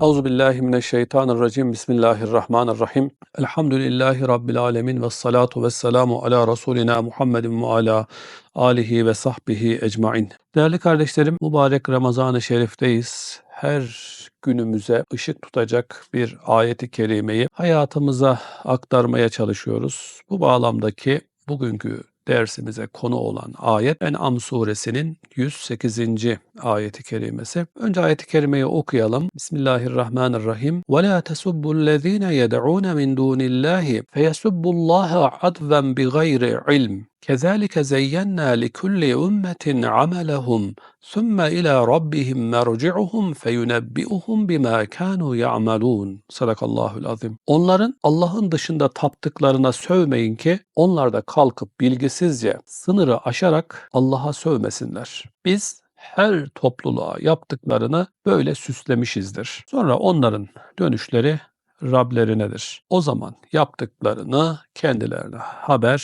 Euzu billahi mineşşeytanirracim. Bismillahirrahmanirrahim. Elhamdülillahi rabbil alamin ve salatu vesselamu ala rasulina Muhammedin ve ala alihi ve sahbihi ecmaîn. Değerli kardeşlerim, mübarek Ramazan-ı Şerif'teyiz. Her günümüze ışık tutacak bir ayeti kerimeyi hayatımıza aktarmaya çalışıyoruz. Bu bağlamdaki bugünkü dersimize konu olan ayet En'am suresinin 108. ayeti kerimesi. Önce ayeti kerimeyi okuyalım. Bismillahirrahmanirrahim. Ve la tesubbu'llezine yed'un min dunillahi feyesubbu'llaha adven bi gayri ilm. كَذَٰلِكَ زَيَّنَّا لِكُلِّ اُمَّةٍ عَمَلَهُمْ ثُمَّ اِلَى رَبِّهِمْ مَرْجِعُهُمْ فَيُنَبِّئُهُمْ بِمَا كَانُوا يَعْمَلُونَ Sadakallahül azim. Onların Allah'ın dışında taptıklarına sövmeyin ki onlar da kalkıp bilgisizce sınırı aşarak Allah'a sövmesinler. Biz her topluluğa yaptıklarını böyle süslemişizdir. Sonra onların dönüşleri Rablerinedir. O zaman yaptıklarını kendilerine haber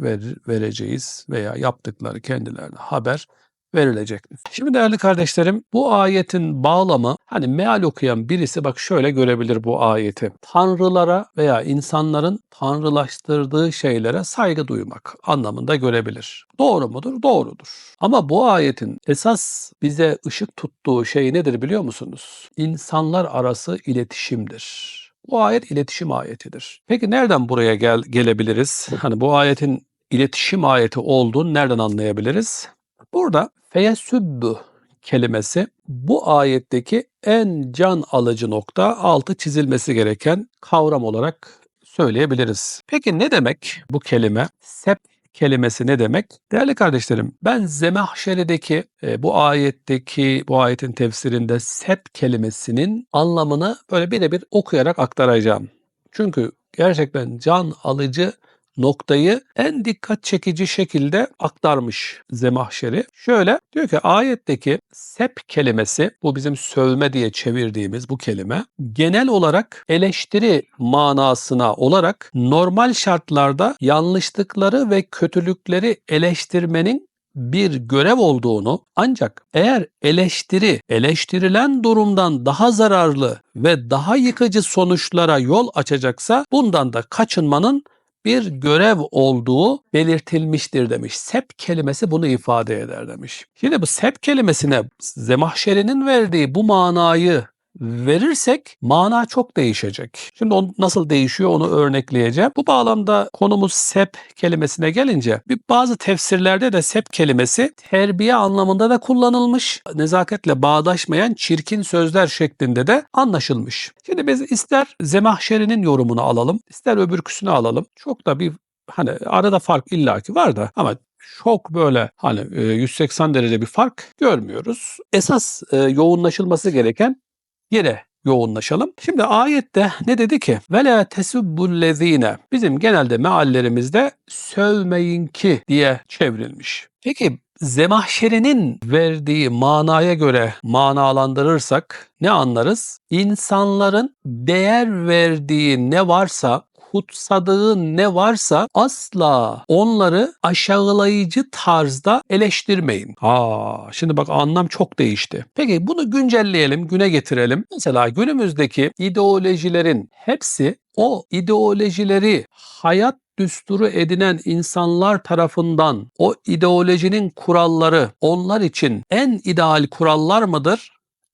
ver, vereceğiz veya yaptıkları kendilerine haber verilecektir. Şimdi değerli kardeşlerim bu ayetin bağlamı hani meal okuyan birisi bak şöyle görebilir bu ayeti. Tanrılara veya insanların tanrılaştırdığı şeylere saygı duymak anlamında görebilir. Doğru mudur? Doğrudur. Ama bu ayetin esas bize ışık tuttuğu şey nedir biliyor musunuz? İnsanlar arası iletişimdir. Bu ayet iletişim ayetidir. Peki nereden buraya gel gelebiliriz? Hani bu ayetin iletişim ayeti olduğunu nereden anlayabiliriz? Burada feyesübbü kelimesi bu ayetteki en can alıcı nokta altı çizilmesi gereken kavram olarak söyleyebiliriz. Peki ne demek bu kelime? Sep kelimesi ne demek? Değerli kardeşlerim ben Zemahşeri'deki e, bu ayetteki bu ayetin tefsirinde sep kelimesinin anlamını böyle birebir okuyarak aktaracağım. Çünkü gerçekten can alıcı noktayı en dikkat çekici şekilde aktarmış Zemahşeri. Şöyle diyor ki ayetteki sep kelimesi bu bizim sövme diye çevirdiğimiz bu kelime genel olarak eleştiri manasına olarak normal şartlarda yanlışlıkları ve kötülükleri eleştirmenin bir görev olduğunu ancak eğer eleştiri eleştirilen durumdan daha zararlı ve daha yıkıcı sonuçlara yol açacaksa bundan da kaçınmanın bir görev olduğu belirtilmiştir demiş. Sep kelimesi bunu ifade eder demiş. Şimdi bu sep kelimesine Zemahşeri'nin verdiği bu manayı verirsek mana çok değişecek. Şimdi on nasıl değişiyor onu örnekleyeceğim. Bu bağlamda konumuz sep kelimesine gelince bazı tefsirlerde de sep kelimesi terbiye anlamında da kullanılmış. Nezaketle bağdaşmayan çirkin sözler şeklinde de anlaşılmış. Şimdi biz ister Zemahşeri'nin yorumunu alalım, ister öbürküsünü alalım. Çok da bir hani arada fark illaki var da ama çok böyle hani 180 derece bir fark görmüyoruz. Esas yoğunlaşılması gereken yere yoğunlaşalım. Şimdi ayette ne dedi ki? Ve la tesubbullezine. Bizim genelde meallerimizde sövmeyin ki diye çevrilmiş. Peki Zemahşeri'nin verdiği manaya göre manalandırırsak ne anlarız? İnsanların değer verdiği ne varsa kutsadığı ne varsa asla onları aşağılayıcı tarzda eleştirmeyin. Aa, şimdi bak anlam çok değişti. Peki bunu güncelleyelim, güne getirelim. Mesela günümüzdeki ideolojilerin hepsi o ideolojileri hayat düsturu edinen insanlar tarafından o ideolojinin kuralları onlar için en ideal kurallar mıdır?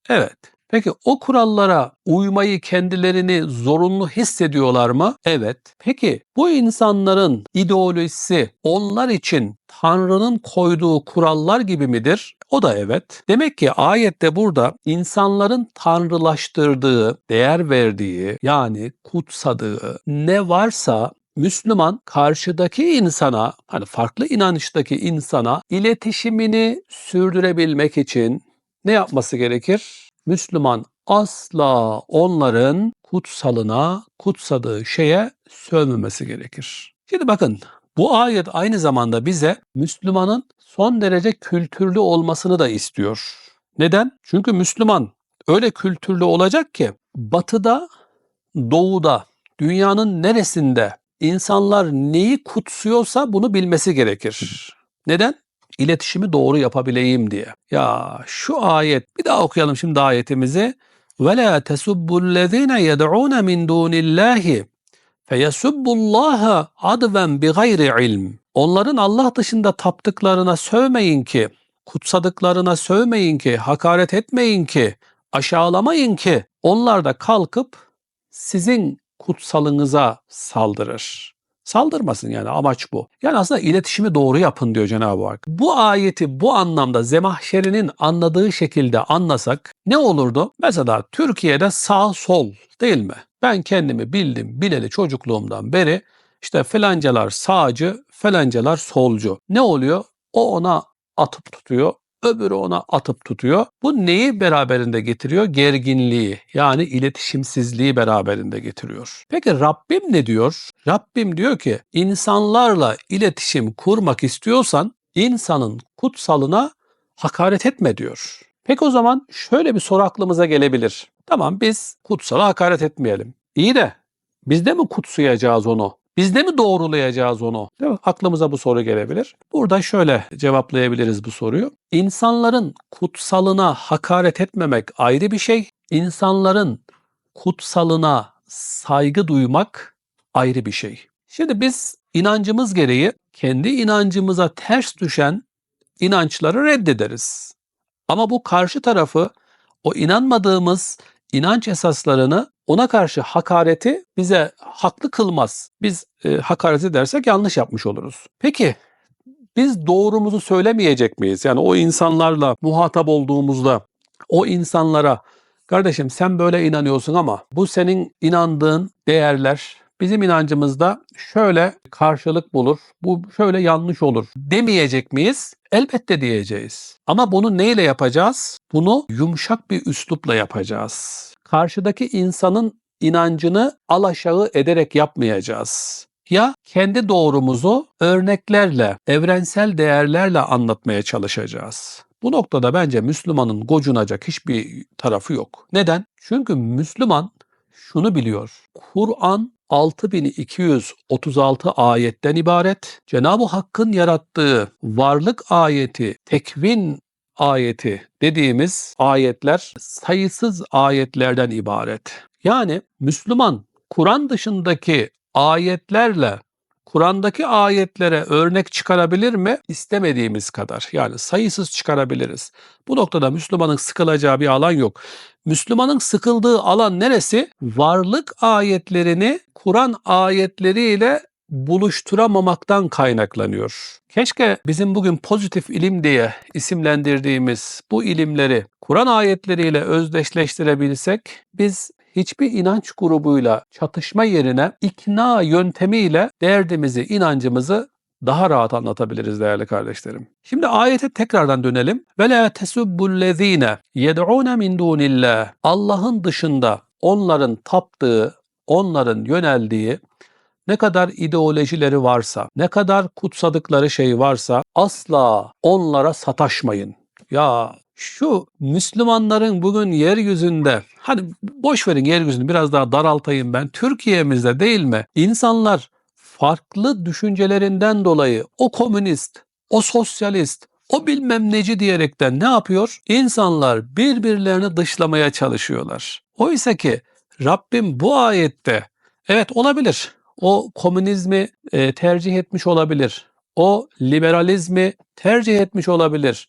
Evet. Peki o kurallara uymayı kendilerini zorunlu hissediyorlar mı? Evet. Peki bu insanların ideolojisi onlar için Tanrı'nın koyduğu kurallar gibi midir? O da evet. Demek ki ayette burada insanların tanrılaştırdığı, değer verdiği yani kutsadığı ne varsa Müslüman karşıdaki insana, hani farklı inanıştaki insana iletişimini sürdürebilmek için ne yapması gerekir? Müslüman asla onların kutsalına, kutsadığı şeye sövmemesi gerekir. Şimdi bakın bu ayet aynı zamanda bize Müslümanın son derece kültürlü olmasını da istiyor. Neden? Çünkü Müslüman öyle kültürlü olacak ki batıda, doğuda, dünyanın neresinde insanlar neyi kutsuyorsa bunu bilmesi gerekir. Neden? İletişimi doğru yapabileyim diye. Ya şu ayet bir daha okuyalım şimdi ayetimizi. Ve la tesubbü'llezine yed'un min dunillahi feyesubbullaha adven bi gayri ilm. Onların Allah dışında taptıklarına sövmeyin ki, kutsadıklarına sövmeyin ki, hakaret etmeyin ki, aşağılamayın ki onlar da kalkıp sizin kutsalınıza saldırır. Saldırmasın yani amaç bu. Yani aslında iletişimi doğru yapın diyor Cenab-ı Hak. Bu ayeti bu anlamda Zemahşeri'nin anladığı şekilde anlasak ne olurdu? Mesela Türkiye'de sağ sol değil mi? Ben kendimi bildim bileli çocukluğumdan beri işte falancalar sağcı, falancalar solcu. Ne oluyor? O ona atıp tutuyor, öbürü ona atıp tutuyor. Bu neyi beraberinde getiriyor? Gerginliği yani iletişimsizliği beraberinde getiriyor. Peki Rabbim ne diyor? Rabbim diyor ki insanlarla iletişim kurmak istiyorsan insanın kutsalına hakaret etme diyor. Peki o zaman şöyle bir soru aklımıza gelebilir. Tamam biz kutsala hakaret etmeyelim. İyi de biz de mi kutsayacağız onu? Biz de mi doğrulayacağız onu? Değil mi? Aklımıza bu soru gelebilir. Burada şöyle cevaplayabiliriz bu soruyu. İnsanların kutsalına hakaret etmemek ayrı bir şey. İnsanların kutsalına saygı duymak ayrı bir şey. Şimdi biz inancımız gereği kendi inancımıza ters düşen inançları reddederiz. Ama bu karşı tarafı o inanmadığımız inanç esaslarını ona karşı hakareti bize haklı kılmaz. Biz e, hakaret edersek yanlış yapmış oluruz. Peki biz doğrumuzu söylemeyecek miyiz? Yani o insanlarla muhatap olduğumuzda o insanlara kardeşim sen böyle inanıyorsun ama bu senin inandığın değerler bizim inancımızda şöyle karşılık bulur, bu şöyle yanlış olur demeyecek miyiz? Elbette diyeceğiz. Ama bunu neyle yapacağız? Bunu yumuşak bir üslupla yapacağız. Karşıdaki insanın inancını alaşağı ederek yapmayacağız. Ya kendi doğrumuzu örneklerle, evrensel değerlerle anlatmaya çalışacağız. Bu noktada bence Müslümanın gocunacak hiçbir tarafı yok. Neden? Çünkü Müslüman şunu biliyor. Kur'an 6236 ayetten ibaret. Cenab-ı Hakk'ın yarattığı varlık ayeti, tekvin ayeti dediğimiz ayetler sayısız ayetlerden ibaret. Yani Müslüman Kur'an dışındaki ayetlerle Kur'an'daki ayetlere örnek çıkarabilir mi? İstemediğimiz kadar. Yani sayısız çıkarabiliriz. Bu noktada Müslümanın sıkılacağı bir alan yok. Müslümanın sıkıldığı alan neresi? Varlık ayetlerini Kur'an ayetleriyle buluşturamamaktan kaynaklanıyor. Keşke bizim bugün pozitif ilim diye isimlendirdiğimiz bu ilimleri Kur'an ayetleriyle özdeşleştirebilsek biz hiçbir inanç grubuyla çatışma yerine ikna yöntemiyle derdimizi, inancımızı daha rahat anlatabiliriz değerli kardeşlerim. Şimdi ayete tekrardan dönelim. Ve la tesubbullezine yed'un min dunillah. Allah'ın dışında onların taptığı, onların yöneldiği ne kadar ideolojileri varsa, ne kadar kutsadıkları şey varsa asla onlara sataşmayın. Ya şu Müslümanların bugün yeryüzünde hadi boş verin yeryüzünü biraz daha daraltayım ben. Türkiye'mizde değil mi? İnsanlar farklı düşüncelerinden dolayı o komünist, o sosyalist, o bilmem neci diyerekten ne yapıyor? İnsanlar birbirlerini dışlamaya çalışıyorlar. Oysa ki Rabbim bu ayette evet olabilir. O komünizmi e, tercih etmiş olabilir. O liberalizmi tercih etmiş olabilir.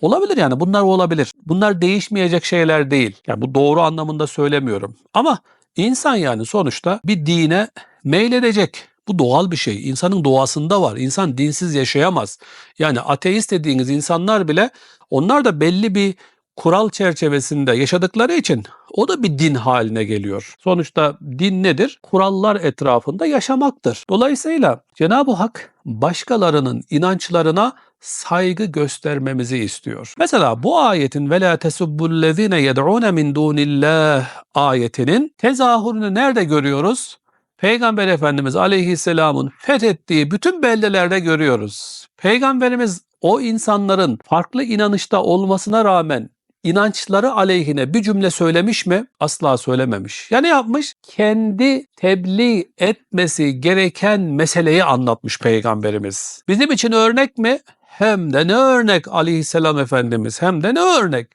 Olabilir yani bunlar olabilir. Bunlar değişmeyecek şeyler değil. Yani bu doğru anlamında söylemiyorum. Ama insan yani sonuçta bir dine meyledecek. Bu doğal bir şey. İnsanın doğasında var. İnsan dinsiz yaşayamaz. Yani ateist dediğiniz insanlar bile onlar da belli bir kural çerçevesinde yaşadıkları için o da bir din haline geliyor. Sonuçta din nedir? Kurallar etrafında yaşamaktır. Dolayısıyla Cenab-ı Hak başkalarının inançlarına saygı göstermemizi istiyor. Mesela bu ayetin ve la tesubbullezine yed'un min dunillah ayetinin tezahürünü nerede görüyoruz? Peygamber Efendimiz Aleyhisselam'ın fethettiği bütün beldelerde görüyoruz. Peygamberimiz o insanların farklı inanışta olmasına rağmen inançları aleyhine bir cümle söylemiş mi? Asla söylememiş. Ya ne yapmış? Kendi tebliğ etmesi gereken meseleyi anlatmış peygamberimiz. Bizim için örnek mi? Hem de ne örnek aleyhisselam efendimiz hem de ne örnek.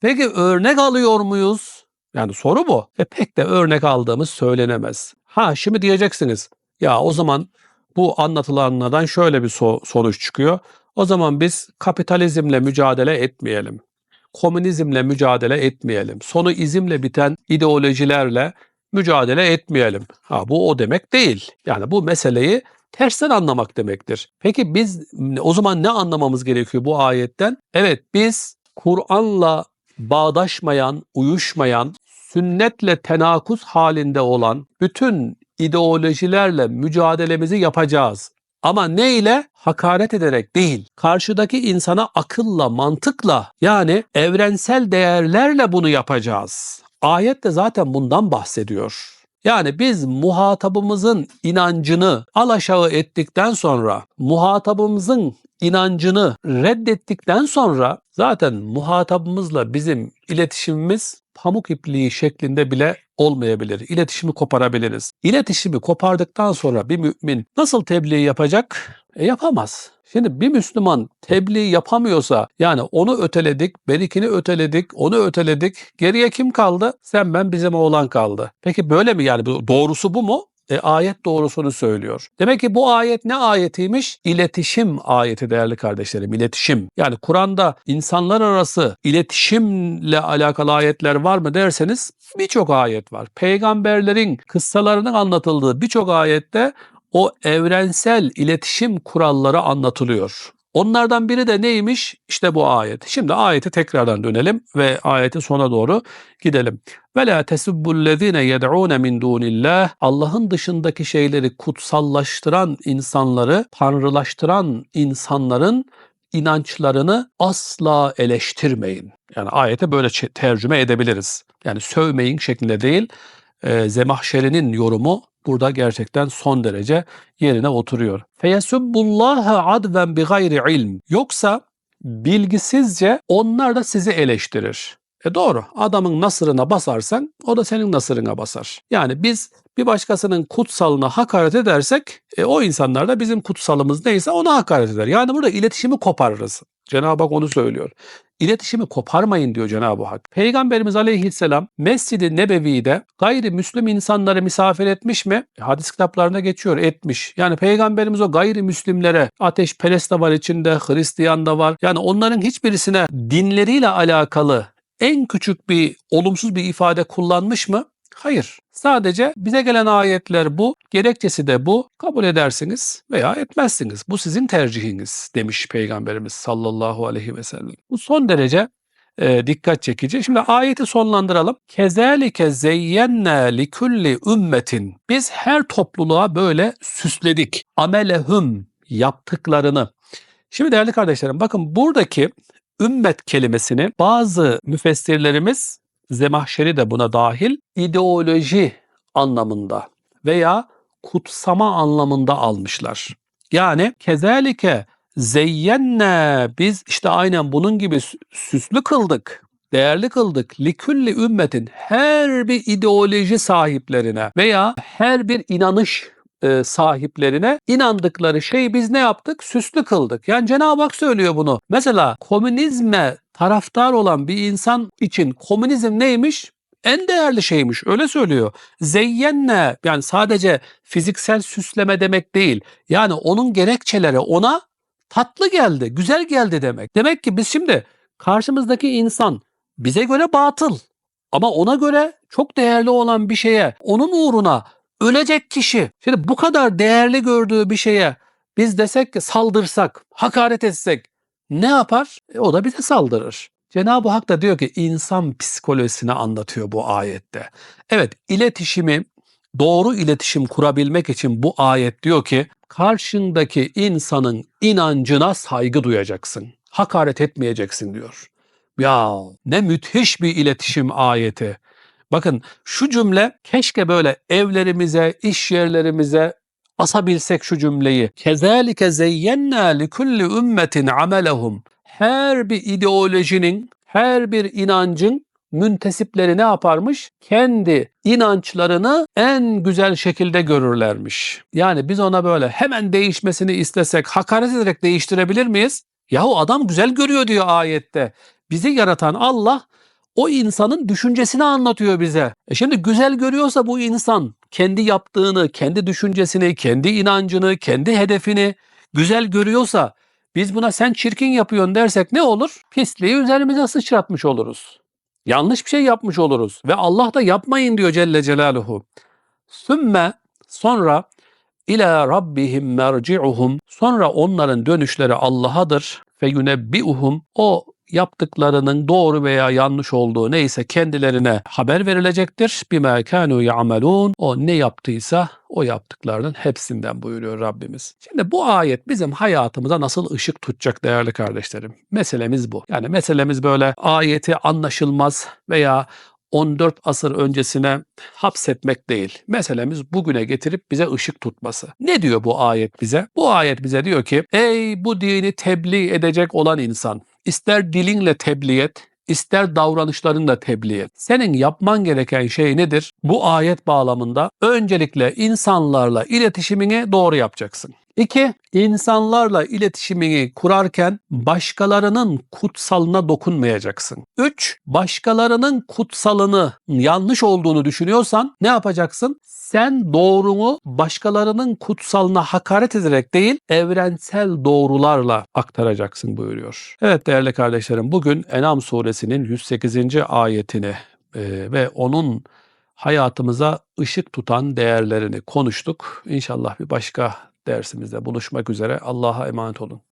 Peki örnek alıyor muyuz? Yani soru bu. Ve pek de örnek aldığımız söylenemez. Ha şimdi diyeceksiniz ya o zaman bu anlatılanlardan şöyle bir so- sonuç çıkıyor. O zaman biz kapitalizmle mücadele etmeyelim. Komünizmle mücadele etmeyelim. Sonu izimle biten ideolojilerle mücadele etmeyelim. Ha bu o demek değil. Yani bu meseleyi tersten anlamak demektir. Peki biz o zaman ne anlamamız gerekiyor bu ayetten? Evet biz Kur'an'la bağdaşmayan, uyuşmayan, sünnetle tenakuz halinde olan bütün ideolojilerle mücadelemizi yapacağız. Ama ne ile? Hakaret ederek değil. Karşıdaki insana akılla, mantıkla yani evrensel değerlerle bunu yapacağız. Ayet de zaten bundan bahsediyor. Yani biz muhatabımızın inancını alaşağı ettikten sonra, muhatabımızın inancını reddettikten sonra zaten muhatabımızla bizim iletişimimiz pamuk ipliği şeklinde bile olmayabilir. İletişimi koparabiliriz. İletişimi kopardıktan sonra bir mümin nasıl tebliğ yapacak? E, yapamaz. Şimdi bir Müslüman tebliğ yapamıyorsa yani onu öteledik, berikini öteledik, onu öteledik. Geriye kim kaldı? Sen ben bizim oğlan kaldı. Peki böyle mi yani doğrusu bu mu? E, ayet doğrusunu söylüyor. Demek ki bu ayet ne ayetiymiş? İletişim ayeti değerli kardeşlerim. İletişim. Yani Kur'an'da insanlar arası iletişimle alakalı ayetler var mı derseniz birçok ayet var. Peygamberlerin kıssalarının anlatıldığı birçok ayette o evrensel iletişim kuralları anlatılıyor. Onlardan biri de neymiş? İşte bu ayet. Şimdi ayeti tekrardan dönelim ve ayetin sona doğru gidelim. Ve la tesubbullezine yed'un min dunillah Allah'ın dışındaki şeyleri kutsallaştıran insanları, tanrılaştıran insanların inançlarını asla eleştirmeyin. Yani ayete böyle tercüme edebiliriz. Yani sövmeyin şeklinde değil. E, Zemahşeri'nin yorumu burada gerçekten son derece yerine oturuyor. Feyesubbullaha adven bi gayri ilm. Yoksa bilgisizce onlar da sizi eleştirir. E doğru. Adamın nasırına basarsan o da senin nasırına basar. Yani biz bir başkasının kutsalına hakaret edersek e, o insanlar da bizim kutsalımız neyse ona hakaret eder. Yani burada iletişimi koparırız. Cenab-ı Hak onu söylüyor. İletişimi koparmayın diyor Cenab-ı Hak. Peygamberimiz Aleyhisselam Mescid-i Nebevi'de gayrimüslim insanları misafir etmiş mi? E, Hadis kitaplarında geçiyor etmiş. Yani Peygamberimiz o gayrimüslimlere ateşperest de var içinde, Hristiyan da var. Yani onların hiçbirisine dinleriyle alakalı en küçük bir olumsuz bir ifade kullanmış mı? Hayır. Sadece bize gelen ayetler bu, gerekçesi de bu. Kabul edersiniz veya etmezsiniz. Bu sizin tercihiniz demiş Peygamberimiz sallallahu aleyhi ve sellem. Bu son derece e, dikkat çekici. Şimdi ayeti sonlandıralım. Kezalike zeyyenne li ümmetin. Biz her topluluğa böyle süsledik. Amelehum yaptıklarını. Şimdi değerli kardeşlerim bakın buradaki ümmet kelimesini bazı müfessirlerimiz Zemahşeri de buna dahil ideoloji anlamında veya kutsama anlamında almışlar. Yani kezalike zeyyenne biz işte aynen bunun gibi sü- süslü kıldık, değerli kıldık. Likülli ümmetin her bir ideoloji sahiplerine veya her bir inanış e, sahiplerine inandıkları şeyi biz ne yaptık? Süslü kıldık. Yani Cenab-ı Hak söylüyor bunu. Mesela komünizme taraftar olan bir insan için komünizm neymiş? En değerli şeymiş öyle söylüyor. Zeyyenne yani sadece fiziksel süsleme demek değil. Yani onun gerekçeleri ona tatlı geldi, güzel geldi demek. Demek ki biz şimdi karşımızdaki insan bize göre batıl ama ona göre çok değerli olan bir şeye, onun uğruna ölecek kişi. Şimdi bu kadar değerli gördüğü bir şeye biz desek ki saldırsak, hakaret etsek ne yapar? E, o da bize saldırır. Cenab-ı Hak da diyor ki insan psikolojisini anlatıyor bu ayette. Evet iletişimi doğru iletişim kurabilmek için bu ayet diyor ki karşındaki insanın inancına saygı duyacaksın. Hakaret etmeyeceksin diyor. Ya ne müthiş bir iletişim ayeti. Bakın şu cümle keşke böyle evlerimize, iş yerlerimize asabilsek şu cümleyi. Kezalike zeyyenna li kulli ümmetin amelehum. Her bir ideolojinin, her bir inancın müntesipleri ne yaparmış? Kendi inançlarını en güzel şekilde görürlermiş. Yani biz ona böyle hemen değişmesini istesek hakaret ederek değiştirebilir miyiz? Yahu adam güzel görüyor diyor ayette. Bizi yaratan Allah o insanın düşüncesini anlatıyor bize. E şimdi güzel görüyorsa bu insan kendi yaptığını, kendi düşüncesini, kendi inancını, kendi hedefini güzel görüyorsa biz buna sen çirkin yapıyorsun dersek ne olur? Pisliği üzerimize sıçratmış oluruz. Yanlış bir şey yapmış oluruz. Ve Allah da yapmayın diyor Celle Celaluhu. Sümme sonra ila rabbihim merci'uhum sonra onların dönüşleri Allah'adır fe yunebbi'uhum o yaptıklarının doğru veya yanlış olduğu neyse kendilerine haber verilecektir. Bima kanu ya'malun. O ne yaptıysa o yaptıklarının hepsinden buyuruyor Rabbimiz. Şimdi bu ayet bizim hayatımıza nasıl ışık tutacak değerli kardeşlerim? Meselemiz bu. Yani meselemiz böyle ayeti anlaşılmaz veya 14 asır öncesine hapsetmek değil. Meselemiz bugüne getirip bize ışık tutması. Ne diyor bu ayet bize? Bu ayet bize diyor ki ey bu dini tebliğ edecek olan insan ister dilinle tebliğ et, ister davranışlarınla tebliğ et. Senin yapman gereken şey nedir? Bu ayet bağlamında öncelikle insanlarla iletişimini doğru yapacaksın. İki, insanlarla iletişimini kurarken başkalarının kutsalına dokunmayacaksın. Üç, başkalarının kutsalını yanlış olduğunu düşünüyorsan ne yapacaksın? Sen doğrunu başkalarının kutsalına hakaret ederek değil, evrensel doğrularla aktaracaksın buyuruyor. Evet değerli kardeşlerim, bugün Enam suresinin 108. ayetini e, ve onun hayatımıza ışık tutan değerlerini konuştuk. İnşallah bir başka dersimizde buluşmak üzere. Allah'a emanet olun.